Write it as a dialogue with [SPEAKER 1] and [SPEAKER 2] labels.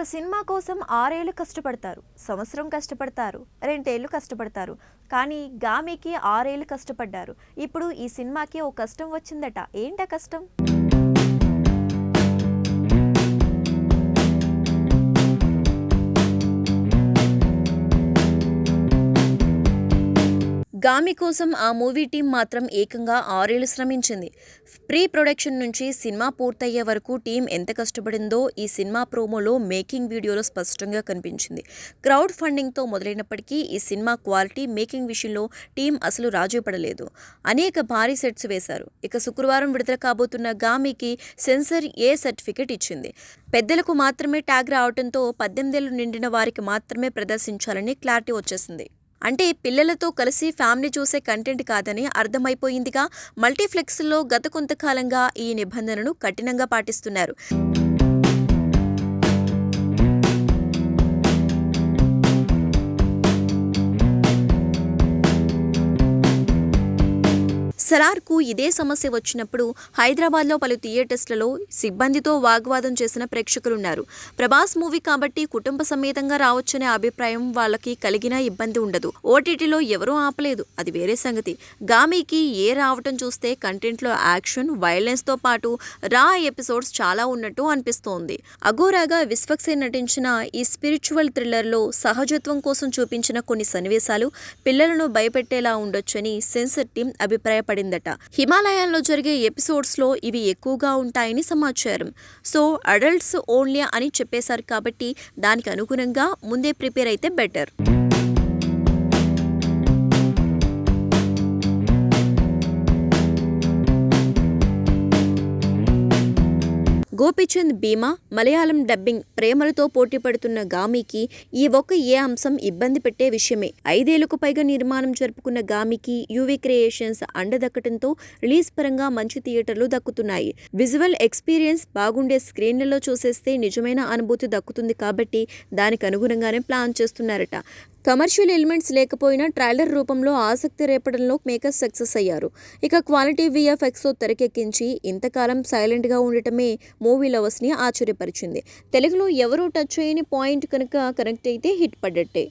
[SPEAKER 1] ఒక సినిమా కోసం ఆరేళ్ళు కష్టపడతారు. సంవత్సరం కష్టపడతారు. రెండేళ్ళు కష్టపడతారు. కానీ గామికి ఆరేళ్ళు కష్టపడ్డారు. ఇప్పుడు ఈ సినిమాకి ఓ కష్టం వచ్చిందట. ఏంట కష్టం? గామి కోసం ఆ మూవీ టీం మాత్రం ఏకంగా ఆరేళ్ళు శ్రమించింది. ప్రీ ప్రొడక్షన్ నుంచి సినిమా పూర్తయ్యే వరకు టీం ఎంత కష్టపడిందో ఈ సినిమా ప్రోమోలో మేకింగ్ వీడియోలో స్పష్టంగా కనిపించింది. క్రౌడ్ ఫండింగ్తో మొదలైనప్పటికీ ఈ సినిమా క్వాలిటీ మేకింగ్ విషయంలో టీం అసలు రాజీ పడలేదు. అనేక భారీ సెట్స్ వేశారు. ఇక శుక్రవారం విడుదల కాబోతున్న గామికి సెన్సర్ ఏ సర్టిఫికెట్ ఇచ్చింది? పెద్దలకు మాత్రమే ట్యాగ్ రావడంతో పద్దెనిమిదేళ్ళు నిండిన వారికి మాత్రమే ప్రదర్శించాలని క్లారిటీ వచ్చేసింది. అంటే పిల్లలతో కలిసి ఫ్యామిలీ చూసే కంటెంట్ కాదని అర్థమైపోయిందిగా. మల్టీప్లెక్స్లో గత కొంతకాలంగా ఈ నిబంధనను కఠినంగా పాటిస్తున్నారు. సలార్కు ఇదే సమస్య వచ్చినప్పుడు హైదరాబాద్లో పలు థియేటర్స్లలో సిబ్బందితో వాగ్వాదం చేసిన ప్రేక్షకులున్నారు. ప్రభాస్ మూవీ కాబట్టి కుటుంబ సమేతంగా రావచ్చనే అభిప్రాయం వాళ్ళకి కలిగిన ఇబ్బంది ఉండదు. ఓటీటీలో ఎవరూ ఆపలేదు. అది వేరే సంగతి. గామీకి ఏ రావటం చూస్తే కంటెంట్లో యాక్షన్ వైలెన్స్తో పాటు రా ఎపిసోడ్స్ చాలా ఉన్నట్టు అనిపిస్తోంది. అఘోరాగా విశ్వక్సేన్ నటించిన ఈ స్పిరిచువల్ థ్రిల్లర్లో సహజత్వం కోసం చూపించిన కొన్ని సన్నివేశాలు పిల్లలను భయపెట్టేలా ఉండొచ్చని సెన్సర్ టీం అభిప్రాయపడిందట హిమాలయాల్లో జరిగే ఎపిసోడ్స్లో ఇవి ఎక్కువగా ఉంటాయని సమాచారం. సో అడల్ట్స్ ఓన్లీ అని చెప్పేశారు కాబట్టి దానికి అనుగుణంగా ముందే ప్రిపేర్ అయితే బెటర్. గోపీచంద్ భీమా మలయాళం డబ్బింగ్ ప్రేమలతో పోటీ పడుతున్న గామికి ఈ ఒక్క ఏ అంశం ఇబ్బంది పెట్టే విషయమే. ఐదేళ్ళకు పైగా నిర్మాణం జరుపుకున్న గామికి యువి క్రియేషన్స్ అండదక్కడంతో రిలీజ్ పరంగా మంచి థియేటర్లు దక్కుతున్నాయి. విజువల్ ఎక్స్పీరియన్స్ బాగుండే స్క్రీన్లలో చూసేస్తే నిజమైన అనుభూతి దక్కుతుంది కాబట్టి దానికి అనుగుణంగానే ప్లాన్ చేస్తున్నారట. కమర్షియల్ ఎలిమెంట్స్ లేకపోయినా ట్రైలర్ రూపంలో ఆసక్తి రేపడంలో మేకర్స్ సక్సెస్ అయ్యారు. ఇక క్వాలిటీ విఎఫ్ఎక్స్తో తెరకెక్కించి ఇంతకాలం సైలెంట్గా ఉండటమే మూవీ లవర్స్ని ఆశ్చర్యపరిచింది. తెలుగులో ఎవరూ టచ్ చేయని పాయింట్ కనుక కనెక్ట్ అయితే హిట్ పడ్డట్టే.